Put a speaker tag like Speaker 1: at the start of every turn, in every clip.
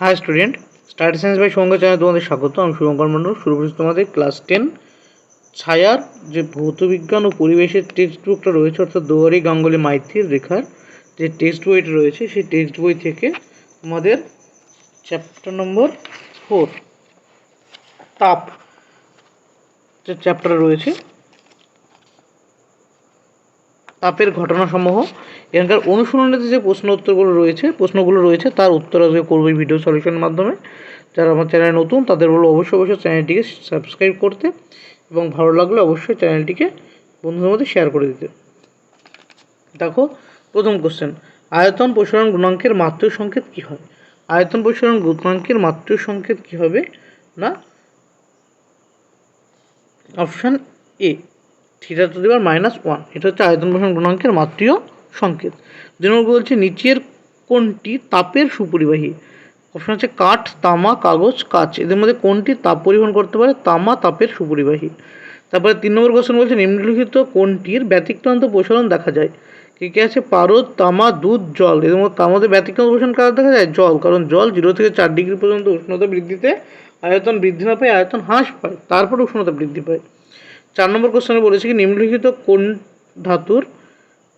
Speaker 1: Hi student study science by সঙ্গে channel তোমাদের স্বাগত। আমি শুভঙ্কর মণ্ডল। শুরু করছি তোমাদের ক্লাস টেন ছায়ার যে ভৌতবিজ্ঞান ও পরিবেশের টেক্সট বুকটা রয়েছে, অর্থাৎ দোয়ারি গাঙ্গুলি মাইথির রেখার যে টেক্সট বইটা রয়েছে, সেই টেক্সট বই থেকে তোমাদের চ্যাপ্টার নম্বর ফোর তাপ যে চ্যাপ্টার রয়েছে তাপের ঘটনাসমূহ। এখানকার অনুশীলনীতে যে প্রশ্ন উত্তরগুলো রয়েছে, প্রশ্নগুলো রয়েছে, তার উত্তর আজকে করব ভিডিও সলিউশনের মাধ্যমে। যারা আমার চ্যানেলে নতুন, তাদের বলব অবশ্যই অবশ্যই চ্যানেলটিকে সাবস্ক্রাইব করতে এবং ভালো লাগলে অবশ্যই চ্যানেলটিকে বন্ধুদের মধ্যে শেয়ার করে দিতে। দেখো, প্রথম কোশ্চেন আয়তন প্রসারণ গুণাঙ্কের মাত্রা সংকেত কী হয়? আয়তন প্রসারণ গুণাঙ্কের মাত্রা সংকেত কী হবে? না অপশান এ থিটা টু দিবার মাইনাস ওয়ান এটা হচ্ছে আয়তন প্রসারণ গুণাঙ্কের মাত্রীয় সংকেত। দুই নম্বর বলছে, নিচের কোনটি তাপের সুপরিবাহী। অপশন হচ্ছে কাঠ, তামা, কাগজ, কাচ। এদের মধ্যে কোনটি তাপ পরিবহন করতে পারে, তামা তাপের সুপরিবাহী। তারপরে তিন নম্বর কোশ্চেন বলছে, নিম্নলিখিত কোনটির ব্যতিক্রান্ত প্রসারণ দেখা যায়। কী কী আছে? পারদ, তামা, দুধ, জল। এদের মধ্যে তার মধ্যে ব্যতিক্রান্ত প্রসারণ কার দেখা যায়? জল। কারণ জল জিরো থেকে চার ডিগ্রি পর্যন্ত উষ্ণতা বৃদ্ধিতে আয়তন বৃদ্ধি না পায়, আয়তন হ্রাস পায়। তারপরে উষ্ণতা বৃদ্ধি পায়। চার নম্বর কোশ্চেনে বলেছে কি, নিম্নলিখিত কোন ধাতুর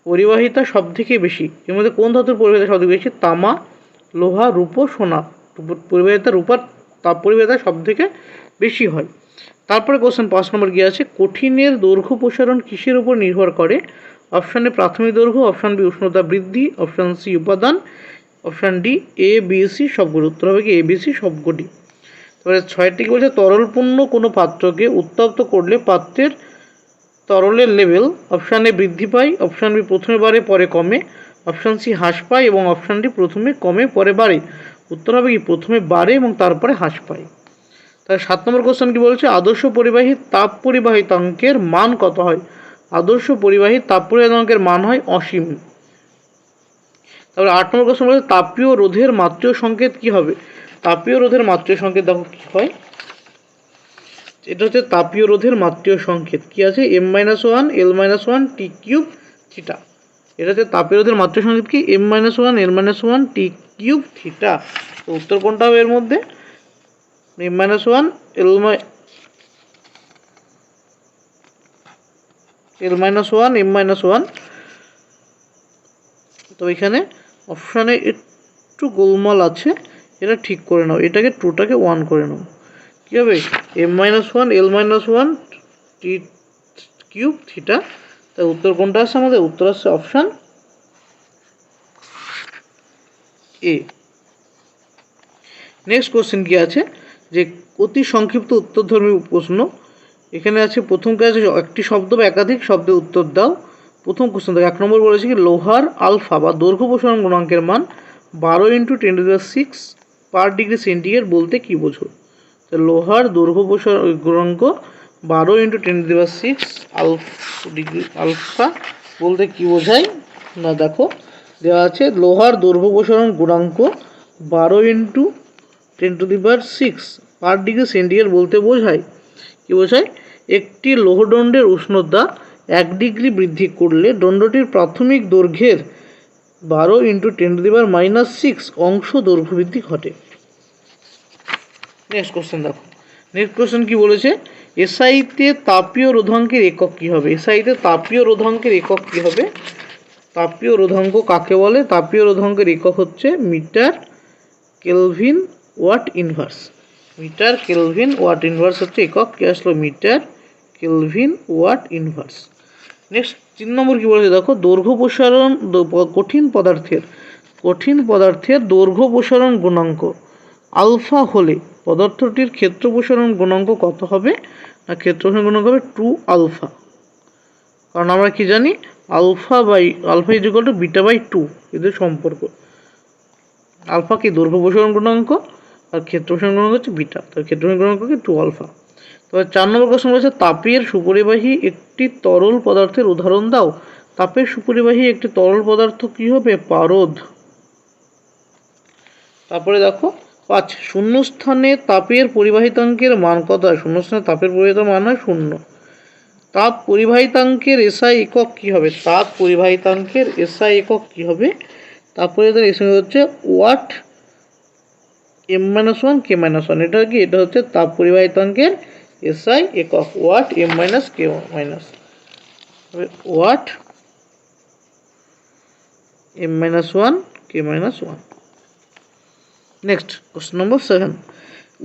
Speaker 1: পরিবাহিতা সব থেকে বেশি? এর মধ্যে কোন ধাতুর পরিবাহিতা সব থেকে বেশি? তামা, লোহা, রূপো, সোনা। পরিবাহিতা রূপার তাপ পরিবাহিতা সব থেকে বেশি হয়। তারপরে কোশ্চেন পাঁচ নম্বর গিয়ে আছে, কঠিনের দৈর্ঘ্য প্রসারণ কিসের উপর নির্ভর করে? অপশান প্রাথমিক দৈর্ঘ্য। অপশান বি উষ্ণতা বৃদ্ধি। অপশান সি উপাদান। Option D A B C সবগুলো। উত্তর হবে কি এ বি সি সবকটি তারপরে ছয়টি কি বলছে? তরলপূর্ণ কোনো পাত্রকে উত্তপ্ত করলে পাত্রের তরলের লেভেল অপশান এ বৃদ্ধি পায়, অপশান বি প্রথমে বাড়ে, পরে কমে, অপশান সি হ্রাস পায় এবং অপশান ডি প্রথমে কমে, পরে বাড়ে। উত্তর হবে কি? প্রথমে বাড়ে এবং তারপরে হ্রাস পায়। তাহলে সাত নম্বর কোশ্চেন কি বলছে? আদর্শ পরিবাহী তাপ পরিবাহিতাঙ্কের মান কত হয়? আদর্শ পরিবাহী তাপ পরিবাহিতাঙ্কের মান হয় অসীম। তারপরে আট নম্বর কোশ্চেন বলছে, তাপীয় রোধের মাত্রীয় সংকেত কি হবে? তাপীয় রোধের মাত্রীয় সংকেত দেখো কি হয়? এটা হচ্ছে তাপীয় রোধের মাত্রীয় সংকেত। কি আছে? M minus one L minus one T cube theta এটা হচ্ছে তাপীয় রোধের মাত্রীয় সংকেত কি? M minus one L minus one T cube theta তো উত্তর কোনটা এর মধ্যে? M minus one L L minus one M minus one তো এখানে অপশানে একটু গোলমাল আছে। এটা ঠিক করে নাও, এটাকে টুটাকে ওয়ান করে নাও। কী হবে? M minus one L minus one T cube theta তাই উত্তর কোনটা আসছে আমাদের? উত্তর আসছে অপশান এ নেক্সট কোশ্চেন কি আছে? যে অতি সংক্ষিপ্ত উত্তরধর্মী প্রশ্ন। এখানে আছে, প্রথম কাজে একটি শব্দ বা একাধিক শব্দে উত্তর দাও। প্রথম কোশ্চেন দেখো, এক নম্বর বলেছে কি, লোহার আলফা বা দৈর্ঘ্য প্রসারণ গুণাঙ্কের মান বারো into ten to six per degree centigrade বলতে কী বোঝো? লোহার দৈর্ঘ্য প্রসার গুণাঙ্ক বারো into ten to six alpha degree alpha বলতে কী বোঝায়? না, দেখো, দেওয়া আছে লোহার দৈর্ঘ্য প্রসারণ গুণাঙ্ক বারো into ten to the power six per degree centigrade বলতে বোঝায়। কী বোঝায়? একটি লোহদণ্ডের উষ্ণতা এক ডিগ্রি বৃদ্ধি করলে দণ্ডটির প্রাথমিক দৈর্ঘ্যের বারো into ten to the power minus six অংশ দৈর্ঘ্য বৃদ্ধি ঘটে। নেক্সট কোশ্চেন দেখো। নেক্সট কোশ্চেন কি বলেছে? এসআইতে তাপীয় রোধাঙ্কের একক কী হবে? এসআইতে তাপীয় রোধাঙ্কের একক কী হবে? তাপীয় রোধাঙ্ক কাকে বলে? তাপীয় রোধাঙ্কের একক হচ্ছে metre kelvin watt inverse. Metre kelvin watt inverse হচ্ছে একক। কে আসলো? Metre kelvin watt inverse. Next তিন নম্বর কী বলেছে? দেখো, দৈর্ঘ্য প্রসারণ কঠিন পদার্থের কঠিন পদার্থের দৈর্ঘ্য প্রসারণ গুণাঙ্ক। আলফা হলে পদার্থটির ক্ষেত্র প্রসারণ গুণাঙ্ক কত হবে? না, ক্ষেত্র প্রসারণ গুণাঙ্ক হবে টু আলফা কারণ আমরা কি জানি? Alpha by alpha is equal to beta by two এদের সম্পর্ক। আলফা কি দৈর্ঘ্য প্রসারণ গুণাঙ্ক? আর ক্ষেত্র প্রসারণ গুণাঙ্ক হচ্ছে বিটা তো ক্ষেত্র প্রসারণ গুণাঙ্ক কি টু আলফা তবে চার নম্বর প্রশ্ন রয়েছে তাপের সুপরিবাহী একটি তরল পদার্থের উদাহরণ দাও। তাপের সুপরিবাহী একটি তরল পদার্থ কি হবে? পারদ। তারপরে দেখো, পাঁচ, শূন্যস্থানে তাপের পরিবাহিতাঙ্কের মান কত হয়? শূন্যস্থানে তাপের পরিবাহিতার মান হয় শূন্য। তাপ পরিবাহিতাঙ্কের এসআই একক কী হবে? তাপ পরিবাহিতাঙ্কের এসআই একক কী হবে? তাপ পরিবাহিতাঙ্কের এসআই হচ্ছে watt, M minus one, K minus one. এটা কি? এটা হচ্ছে তাপ পরিবাহিতাঙ্কের এসআই একক watt M minus K minus watt M minus one K minus one next question number seven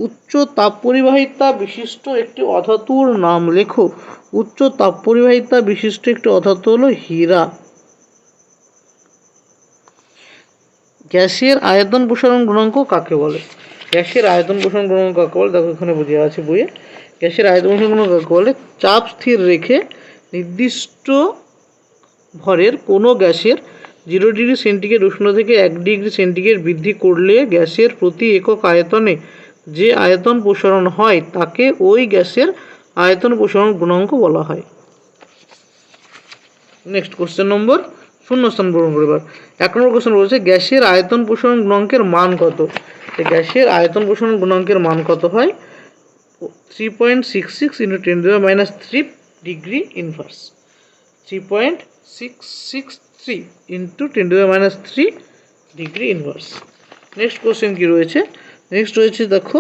Speaker 1: উচ্চ তাপ পরিবাহিতা বিশিষ্ট একটি অধাতুর নাম লেখো। উচ্চ তাপ পরিবাহিতা বিশিষ্ট একটি অধাতু হলো হীরা। গ্যাসের আয়তন প্রসারণ গুণাঙ্ক কাকে বলে? গ্যাসের আয়তন প্রসারণ গুণাঙ্ক কাকে বলে? দেখো এখানে বুঝে আছে বইয়ে। গ্যাসের আয়তন কাকে বলে চাপ স্থির রেখে নির্দিষ্ট ভরের কোনো গ্যাসের জিরো ডিগ্রি সেন্টিগ্রেড উষ্ণ থেকে এক ডিগ্রি সেন্টিগ্রেড বৃদ্ধি করলে গ্যাসের প্রতি একক আয়তনে যে আয়তন প্রসারণ হয়, তাকে ওই গ্যাসের আয়তন প্রসারণ গুণাঙ্ক বলা হয়। নেক্সট কোশ্চেন নম্বর শূন্য স্থান পূরণ করে এবার এক নম্বর কোশ্চেন বলছে, গ্যাসের আয়তন প্রসারণ গুণাঙ্কের মান কত? গ্যাসের আয়তন প্রসারণ গুণাঙ্কের মান কত হয়? Three point six six into ten to minus three degree inverse three point six six three into ten to minus three degree inverse next question কী রয়েছে? নেক্সট রয়েছে দেখো,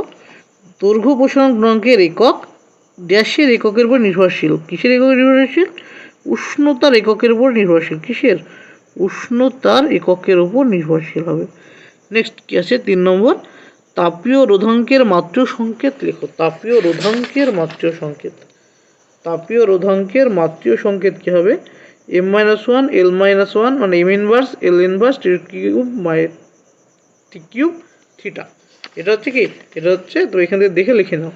Speaker 1: দৈর্ঘ্য প্রসারণ গুণাঙ্কের একক ড্যাশের এককের উপর নির্ভরশীল। কিসের এককের নির্ভরশীল? উষ্ণতার এককের উপর নির্ভরশীল। কিসের? উষ্ণতার এককের উপর নির্ভরশীল হবে। নেক্সট কি আছে? তিন নম্বর। তাপীয় রোধাঙ্কের মাত্র সংকেত লেখো। তাপীয় রোধাঙ্কের মাত্র সংকেত। তাপীয় রোধাঙ্কের মাত্রীয় সংকেত কী হবে? M minus one L minus one মানে M inverse L inverse T cube my T cube theta এটা হচ্ছে কি? এটা হচ্ছে, তো এখান থেকে দেখে লিখে নাও।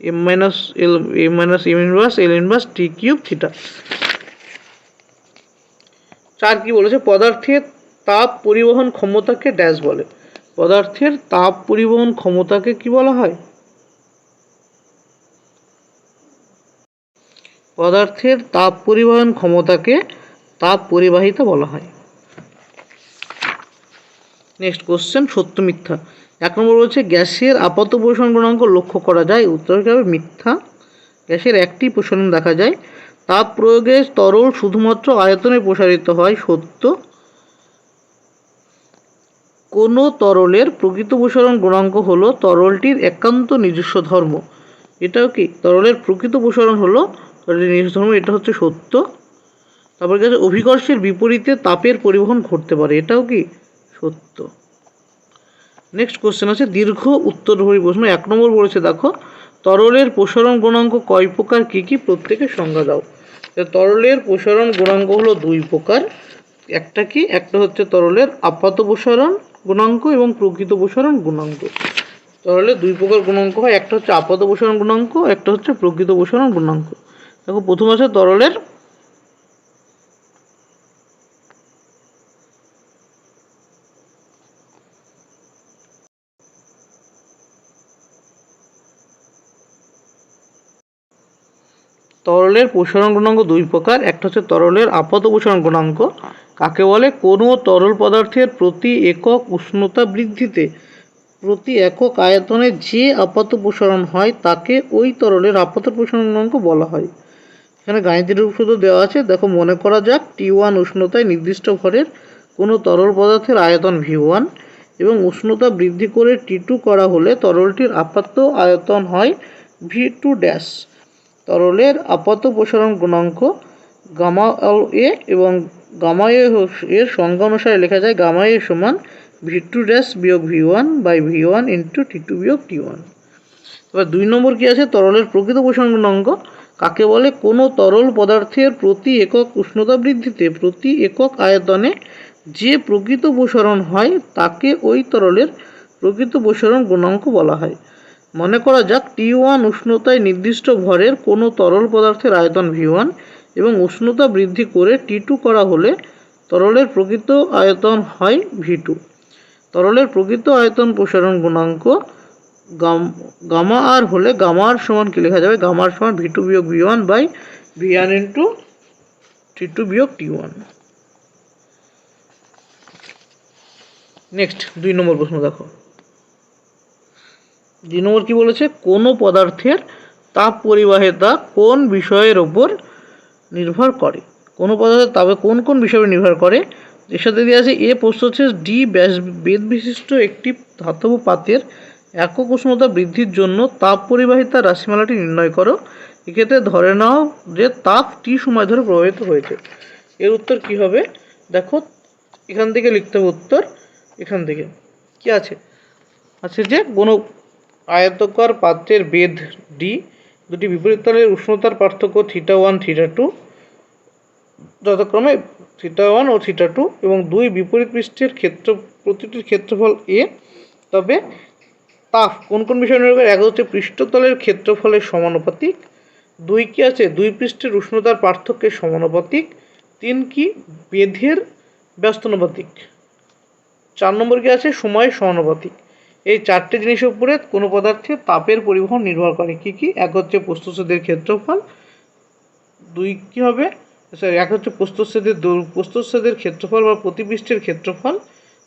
Speaker 1: M minus L M minus M inverse L inverse T cube theta চার কি বলেছে? পদার্থের তাপ পরিবহন ক্ষমতাকে ড্যাশ বলে। পদার্থের তাপ পরিবহন ক্ষমতাকে কি বলা হয়? পদার্থের তাপ পরিবহন ক্ষমতাকে তাপ পরিবাহিতা বলা হয়। নেক্সট কোশ্চেন সত্য, মিথ্যা। এক নম্বর বলছে, গ্যাসের আপাত প্রসারণ গুণাঙ্ক লক্ষ্য করা যায়। উত্তর হবে মিথ্যা। গ্যাসের একটি প্রসারণ দেখা যায়। তাপ প্রয়োগে তরল শুধুমাত্র আয়তনে প্রসারিত হয়, সত্য। কোনো তরলের প্রকৃত প্রসারণ গুণাঙ্ক হলো তরলটির একান্ত নিজস্ব ধর্ম। এটাও কি? তরলের প্রকৃত প্রসারণ হলো তরলের নিজস্ব ধর্ম, এটা হচ্ছে সত্য। তারপর গেছে, অভিকর্ষের বিপরীতে তাপের পরিবহন ঘটতে পারে, এটাও কি? সত্য। নেক্সট কোশ্চেন আছে, দীর্ঘ উত্তরধর্মী প্রশ্ন, এক নম্বর বলেছে, দেখো, তরলের প্রসারণ গুণাঙ্ক কয় প্রকার, কী কী, প্রত্যেকের সংজ্ঞা দাও। তরলের প্রসারণ গুণাঙ্ক হলো দুই প্রকার, একটা কি? একটা হচ্ছে তরলের আপাত প্রসারণ গুণাঙ্ক এবং প্রকৃত প্রসারণ গুণাঙ্ক। তরলের দুই প্রকার গুণাঙ্ক হয়, একটা হচ্ছে আপাত প্রসারণ গুণাঙ্ক, একটা হচ্ছে প্রকৃত প্রসারণ গুণাঙ্ক। দেখো, প্রথম আছে তরলের তরলের প্রসারণ গুণাঙ্ক দুই প্রকার, একটা হচ্ছে তরলের আপাত প্রসারণ গুণাঙ্ক কাকে বলে? কোনো তরল পদার্থের প্রতি একক উষ্ণতা বৃদ্ধিতে প্রতি একক আয়তনে যে আপাত প্রসারণ হয়, তাকে ওই তরলের আপাত প্রসারণ গুণাঙ্ক বলা হয়। এখানে গাণিতিক রূপ শুধু দেওয়া আছে। দেখো, মনে করা যাক টি ওয়ান উষ্ণতায় নির্দিষ্ট ভরের কোনো তরল পদার্থের আয়তন ভি ওয়ান এবং উষ্ণতা বৃদ্ধি করে টি টু করা হলে তরলটির আপাত আয়তন হয় ভি টু ড্যাশ তরলের আপাত প্রসারণ গুণাঙ্ক গামা এল এ এবং গামা এ হস- এর সংজ্ঞা অনুসারে লেখা যায় গামা এ সমান ভি টু ড্যাশ বিয়োগ V one by V one into T two বিয়োগ টি ওয়ান এবার দুই নম্বর কী আছে? তরলের প্রকৃত প্রসারণ গুণাঙ্ক কাকে বলে? কোনো তরল পদার্থের প্রতি একক উষ্ণতা বৃদ্ধিতে প্রতি একক আয়তনে যে প্রকৃত প্রসারণ হয়, তাকে ওই তরলের প্রকৃত প্রসারণ গুণাঙ্ক বলা হয়। মনে করা যাক টি ওয়ান উষ্ণতায় নির্দিষ্ট ভরের কোনো তরল পদার্থের আয়তন ভি ওয়ান এবং উষ্ণতা বৃদ্ধি করে টি টু করা হলে তরলের প্রকৃত আয়তন হয় ভি টু তরলের প্রকৃত আয়তন প্রসারণ গুণাঙ্ক গাম, গামা আর হলে গামা আর সমান কি লেখা যাবে? গামা আর সমান ভি টু বিয়োগ V one by V one into T two বিয়োগ টি ওয়ান নেক্সট দুই নম্বর প্রশ্ন দেখো। দুই নম্বর কি বলেছে? কোনো পদার্থের তাপ পরিবাহিতা কোন বিষয়ের ওপর নির্ভর করে। কোনো পদার্থের তাপে কোন কোন উপর নির্ভর করে? এর সাথে দেওয়া আছে এ প্রস্থচ্ছেদ ডি ব্যাস বেদ বিশিষ্ট একটি ধাতব পাতের একক উষ্ণতা বৃদ্ধির জন্য তাপ পরিবাহিতা রাশিমালাটি নির্ণয় করো। এক্ষেত্রে ধরে নাও যে তাপ টি সময় ধরে প্রভাবিত হয়েছে। এর উত্তর কি হবে? দেখো, এখান থেকে লিখতে হবে উত্তর, এখান থেকে। কি আছে? আছে যে কোনো আয়তকার পাত্রের বেদ ডি দুটি বিপরীত তলের উষ্ণতার পার্থক্য থিটা ওয়ান থিটা টু যথাক্রমে থিটা ওয়ান ও থিটা টু এবং দুই বিপরীত পৃষ্ঠের ক্ষেত্র, প্রতিটির ক্ষেত্রফল এ তবে তাপ কোন কোন বিষয় নির্ভর এক হচ্ছে পৃষ্ঠতলের ক্ষেত্রফলের সমানুপাতিক। দুই কি আছে? দুই পৃষ্ঠের উষ্ণতার পার্থক্যের সমানুপাতিক। তিন কি? বেধের ব্যস্তানুপাতিক চার নম্বর কি আছে? সময়ের সমানুপাতিক। এই চারটে জিনিসের উপরে কোনো পদার্থে তাপের পরিবহন নির্ভর করে। কি কি? এক হচ্ছে প্রস্তুচ্ছেদের ক্ষেত্রফল। দুই কি হবে? সরি এক হচ্ছে প্রস্তুচ্ছেদের দৈর- প্রস্তুচ্ছেদের ক্ষেত্রফল বা প্রতিপৃষ্ঠের ক্ষেত্রফল।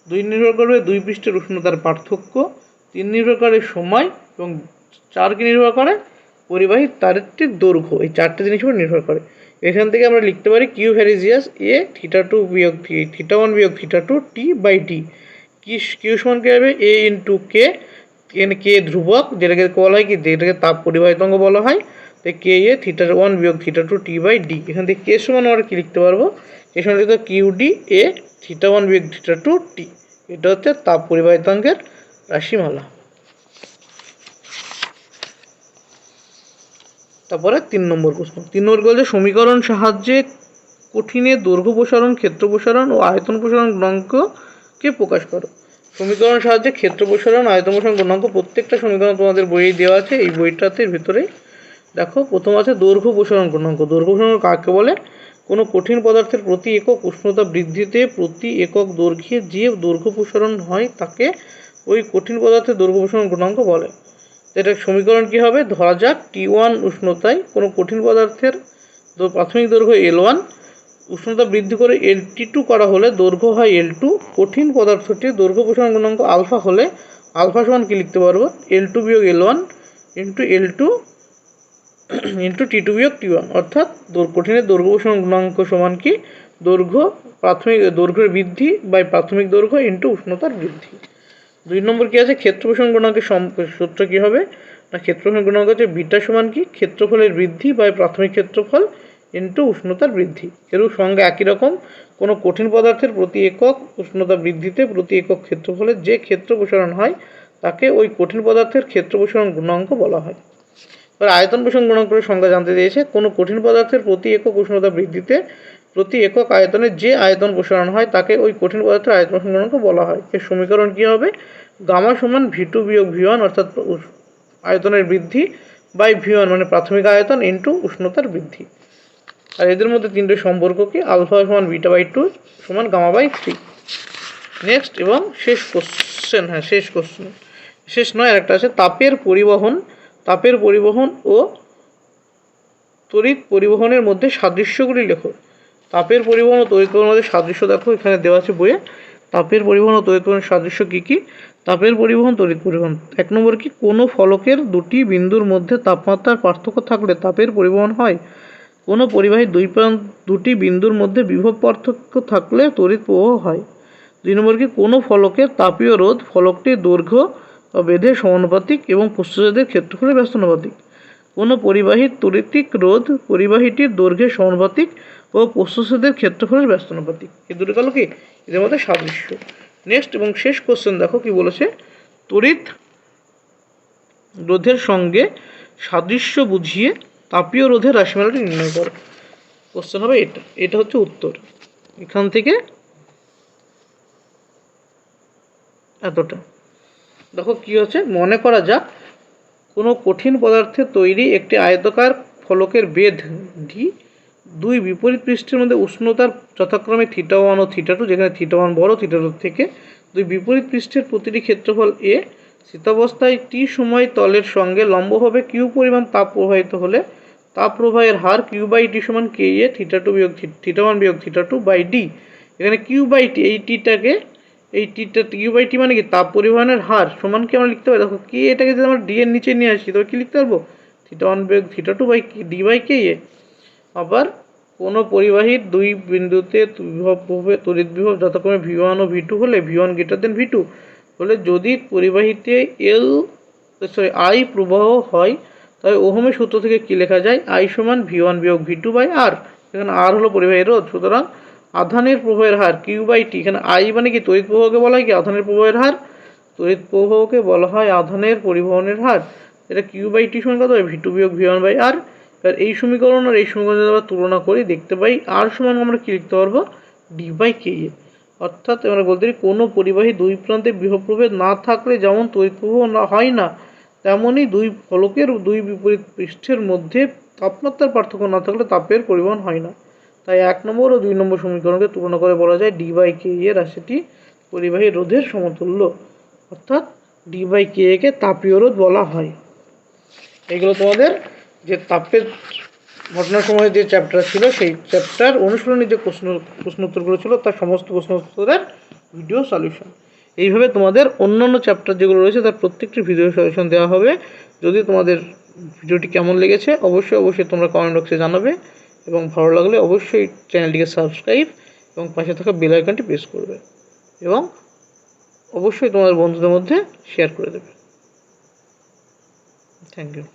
Speaker 1: দুই নির্ভর করবে দুই পৃষ্ঠের উষ্ণতার পার্থক্য। তিন নির্ভর করে সময় এবং চার কি নির্ভর করে? পরিবাহী তারেরটির দৈর্ঘ্য। এই চারটে জিনিসের উপর নির্ভর করে। এখান থেকে আমরা লিখতে পারি কিউ ভ্যারিজিয়াস এ থিটা টু বিয়োগ থিটা ওয়ান বিয়োগ থিটা টু টি বাই কি কিউ সমান কী হবে? এ ইন্টু কে এন কে ধ্রুবক, যেটাকে বলা হয় কি, যেটাকে তাপ পরিবাহিতাঙ্গ বলা হয় তাই কে এ থিটা ওয়ান বিয়োগ theta two T by D এখান থেকে কে সমান আমরা কি লিখতে পারব? কে সমান লিখতে Q D A theta one বিয়োগ থিটা টু টি এটা হচ্ছে তাপ পরিবাহিত পরিবাহিতাঙ্গের রাশিমালা। তারপরে তিন নম্বর প্রশ্ন। তিন নম্বর বলছে, সমীকরণ সাহায্যে কঠিনে দৈর্ঘ্য প্রসারণ, ক্ষেত্র প্রসারণ ও আয়তন প্রসারণ গুণাঙ্ককে প্রকাশ করো। সমীকরণ সাহায্যে ক্ষেত্র প্রসারণ প্রসারণ গুণাঙ্ক প্রত্যেকটা সমীকরণ তোমাদের বইয়ে দেওয়া আছে। এই বইটাতে ভিতরে দেখো, প্রথম আছে দৈর্ঘ্য প্রসারণ, গুণাঙ্ক। দৈর্ঘ্য প্রসারণ কাকে বলে? কোনো কঠিন পদার্থের প্রতি একক উষ্ণতা বৃদ্ধিতে প্রতি একক দৈর্ঘ্যে যে দৈর্ঘ্য প্রসারণ হয় তাকে ওই কঠিন পদার্থের দৈর্ঘ্য প্রসারণ গুণাঙ্ক বলে। এটা সমীকরণ কী হবে? ধরা যাক টি ওয়ান উষ্ণতায় কোনো কঠিন পদার্থের প্রাথমিক দৈর্ঘ্য এল ওয়ান উষ্ণতা বৃদ্ধি করে এল টি টু করা হলে দৈর্ঘ্য হয় এল টু কঠিন পদার্থটির দৈর্ঘ্য প্রসারণ গুণাঙ্ক আলফা হলে আলফা সমান কী লিখতে পারব? এল টু বিয়োগ L one into L two into T two বিয়োগ টি ওয়ান অর্থাৎ কঠিনের দৈর্ঘ্য প্রসারণ গুণাঙ্ক সমান কি? দৈর্ঘ্য, প্রাথমিক, দৈর্ঘ্যের বৃদ্ধি বাই প্রাথমিক দৈর্ঘ্য ইন্টু উষ্ণতার বৃদ্ধি। দুই নম্বর কি আছে? ক্ষেত্র প্রসারণ গুণাঙ্কের সূত্র কি হবে? না, ক্ষেত্র প্রসারণ গুণাঙ্ক হচ্ছে বিটা সমান কি? ক্ষেত্রফলের বৃদ্ধি বাই প্রাথমিক ক্ষেত্রফল ইন্টু উষ্ণতার বৃদ্ধি। এর সঙ্গে একই রকম কোনো কঠিন পদার্থের প্রতি একক উষ্ণতা বৃদ্ধিতে প্রতি একক ক্ষেত্রফলে যে ক্ষেত্র প্রসারণ হয়, তাকে ওই কঠিন পদার্থের ক্ষেত্র প্রসারণ গুণাঙ্ক বলা হয়। এবার আয়তন প্রসারণ গুণাঙ্কের সংজ্ঞা জানতে চেয়েছে কোনো কঠিন পদার্থের প্রতি একক উষ্ণতা বৃদ্ধিতে প্রতি একক আয়তনে যে আয়তন প্রসারণ হয়, তাকে ওই কঠিন পদার্থের আয়তন প্রসারণ গুণাঙ্ক বলা হয়। এর সমীকরণ কী হবে? গামা সমান ভি টু বিয়োগ ভি ওয়ান অর্থাৎ আয়তনের বৃদ্ধি বাই ভি ওয়ান মানে প্রাথমিক আয়তন ইন্টু উষ্ণতার বৃদ্ধি। আর এদের মধ্যে তিনটে সম্পর্ক কি? আলফা সমান বিটা বাই টু সমান গামা বাই থ্রি। নেক্সট এবং শেষ কোশ্চেন হ্যাঁ শেষ কোশ্চেন শেষ নয়, আরেকটা আছে, তাপের পরিবহন তাপের পরিবহন ও তড়িৎ পরিবহনের মধ্যে সাদৃশ্যগুলি লেখো। তাপের পরিবহন ও তড়িৎ পরিবহনের মধ্যে সাদৃশ্য দেখো, এখানে দেওয়া আছে বইয়ে। তাপের পরিবহন ও তড়িৎ পরিবহনের সাদৃশ্য কী কী? তাপের পরিবহন, তড়িৎ পরিবহন। এক নম্বর কি? কোনো ফলকের দুটি বিন্দুর মধ্যে তাপমাত্রার পার্থক্য থাকলে তাপের পরিবহন হয়? কোনো পরিবাহী দুই প্রান্ত দুটি বিন্দুর মধ্যে বিভব পার্থক্য থাকলে তড়িৎ প্রবাহ হয়। দুই নম্বর কি কোনো ফলকের তাপীয় রোধ, ফলকটির দৈর্ঘ্য বা বেধের সমানুপাতিক এবং প্রস্তুতের ক্ষেত্রফলের ব্যস্তানুপাতিক। কোনো পরিবাহীর তড়িতিক রোধ, পরিবাহীটির দৈর্ঘ্যের সমানুপাতিক ও প্রস্তুতের ক্ষেত্রফলের ব্যস্তানুপাতিক। এই দুটো গেল কি? এদের মধ্যে সাদৃশ্য। নেক্সট এবং শেষ কোশ্চেন দেখো কি বলেছে? তড়িৎ রোধের সঙ্গে সাদৃশ্য বুঝিয়ে তাপীয় রোধের রাশিমালাটি নির্ণয় করো। কোশ্চেন হবে এটা। এটা হচ্ছে উত্তর। এখান থেকে এতটা। দেখো কি হচ্ছে? মনে করা যাক, কোনো কঠিন পদার্থে তৈরি একটি আয়তকার ফলকের বেধ ডি দুই বিপরীত পৃষ্ঠের মধ্যে উষ্ণতার যথাক্রমে থিটা ওয়ান ও থিটা টু যেখানে থিটা ওয়ান বড় থিটা টু থেকে দুই বিপরীত পৃষ্ঠের প্রতিটি ক্ষেত্রফল এ শীতাবস্থায় টি সময় তলের সঙ্গে লম্বভাবে কিউ পরিমাণ তাপ প্রবাহিত হলে তাপ প্রবাহের হার কিউ বাই টি সমান কে এ থিটা টু বিয়োগ থিটা ওয়ান বিয়োগ থিটা টু বাই ডি। এখানে কিউ বাই টি, এই টিটাকে, এই টিটা কিউ বাই টি মানে কি? তাপ পরিবহনের হার সমান কি আমরা লিখতে পারি? দেখো, কে এটাকে যদি আমরা ডি এর নিচে নিয়ে আসি, তবে কি লিখতে পারব? থিটা ওয়ান বিয়োগ theta two by D by K A. আবার কোনো পরিবাহীর দুই বিন্দুতে বিভব তড়িৎ বিভব যথাক্রমে ভি ওয়ান ও ভি টু হলে V one greater than V two. হলে যদি পরিবাহীতে এল, সরি, আই প্রবাহ হয় তবে ওহমের সূত্র থেকে কী লেখা যায়? আই সমান ভি ওয়ান বিয়োগ ভি টু বাই আর। এখানে আর হলো পরিবাহী রোধ। সুতরাং আধানের প্রবাহের হার কিউ বাই টি, এখানে আই মানে কি তড়িৎ প্রবাহকে বলা হয় কি? আধানের প্রবাহের হার। তড়িৎ প্রবাহকে বলা হয় আধানের পরিবহনের হার। এটা কিউ বাই টি সমান কত ভি টু বিয়োগ ভি ওয়ান বাই আর। এবার এই সমীকরণ আর এই সমীকরণ যদি আমরা তুলনা করি দেখতে পাই। আর সমান আমরা কী লিখতে পারব? D by K A. অর্থাৎ আমরা বলতে পারি কোনো পরিবাহী দুই প্রান্তে বৃহৎ প্রভেদ না থাকলে যেমন তড়িৎ প্রবাহ না হয় না তেমনই দুই ফলকের দুই বিপরীত পৃষ্ঠের মধ্যে তাপমাত্রার পার্থক্য না থাকলে তাপের পরিবহন হয় না। তাই এক নম্বর ও দুই নম্বর সমীকরণকে তুলনা করে বলা যায় ডি বাই কে এ রাশিটি পরিবাহী রোধের সমতুল্য, অর্থাৎ ডি বাই কে একে তাপীয় রোধ বলা হয়। এইগুলো তোমাদের যে তাপের ঘটনার সময় যে চ্যাপ্টার ছিল, সেই চ্যাপ্টার অনুসরণী যে প্রশ্ন প্রশ্ন উত্তরগুলো ছিল, তার সমস্ত প্রশ্ন উত্তরের ভিডিও সলিউশন এইভাবে তোমাদের অন্যান্য চ্যাপ্টার যেগুলো রয়েছে, তার প্রত্যেকটি ভিডিও সলিউশন দেওয়া হবে। যদি তোমাদের ভিডিওটি কেমন লেগেছে, অবশ্যই অবশ্যই তোমরা কমেন্ট বক্সে জানাবে। এবং ভালো লাগলে অবশ্যই চ্যানেলটিকে সাবস্ক্রাইব এবং পাশে থাকা বেল আইকনটি প্রেস করবে। এবং অবশ্যই তোমাদের বন্ধুদের মধ্যে শেয়ার করে দেবে। Thank you